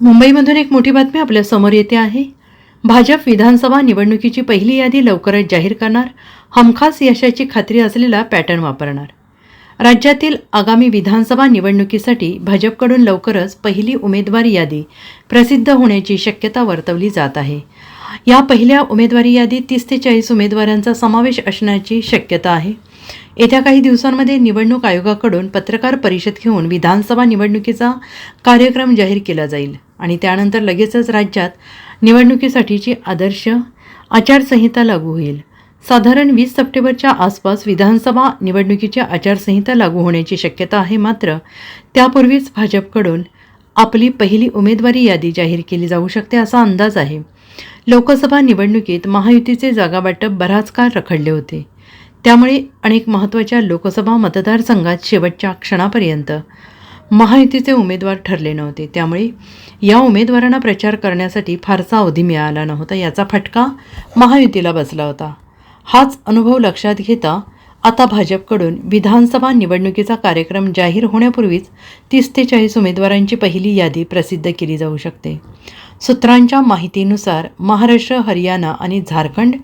मुंबईमधून एक मोठी बातमी आपल्यासमोर येते आहे. भाजप विधानसभा निवडणुकीची पहिली यादी लवकरच जाहीर करणार हमखास यशाची खात्री असलेला पॅटर्न वापरणार. राज्यातील आगामी विधानसभा निवडणुकीसाठी भाजपकडून लवकरच पहिली उमेदवारी यादी प्रसिद्ध होण्याची शक्यता वर्तवली जात आहे. या पहिल्या उमेदवारी यादीत तीस ते चाळीस उमेदवारांचा समावेश असण्याची शक्यता आहे. येत्या काही दिवसांमध्ये निवडणूक आयोगाकडून पत्रकार परिषद घेऊन विधानसभा निवडणुकीचा कार्यक्रम जाहीर केला जाईल आणि त्यानंतर लगेचच राज्यात निवडणुकीसाठीची आदर्श आचारसंहिता लागू होईल. साधारण वीस सप्टेंबरच्या आसपास विधानसभा निवडणुकीची आचारसंहिता लागू होण्याची शक्यता आहे मात्र त्यापूर्वीच भाजपकडून आपली पहिली उमेदवारी यादी जाहीर केली जाऊ शकते असा अंदाज आहे. लोकसभा निवडणुकीत महायुतीचे जागावाटप बराच काळ रखडले होते. त्यामुळे अनेक महत्त्वाच्या लोकसभा मतदारसंघात शेवटच्या क्षणापर्यंत महायुतीचे उमेदवार ठरले नव्हते. त्यामुळे या उमेदवारांना प्रचार करण्यासाठी फारसा अवधी मिळाला नव्हता. याचा फटका महायुतीला बसला होता. हाच अनुभव लक्षात घेता आता भाजपकडून विधानसभा निवडणुकीचा कार्यक्रम जाहीर होण्यापूर्वीच तीस ते चाळीस उमेदवारांची पहिली यादी प्रसिद्ध केली जाऊ शकते. सूत्रांच्या माहितीनुसार महाराष्ट्र हरियाणा आणि झारखंड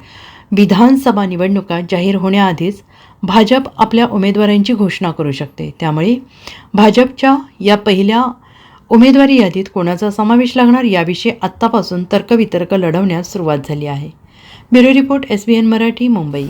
विधानसभा निवडणुका जाहीर होण्याआधीच भाजप आपल्या उमेदवारांची घोषणा करू शकते. त्यामुळे भाजपच्या या पहिल्या उमेदवारी यादीत कोणाचा समावेश लागणार याविषयी आत्तापासून तर्कवितर्क लढवण्यास सुरुवात झाली आहे. Bureau report S B N Marathi Mumbai.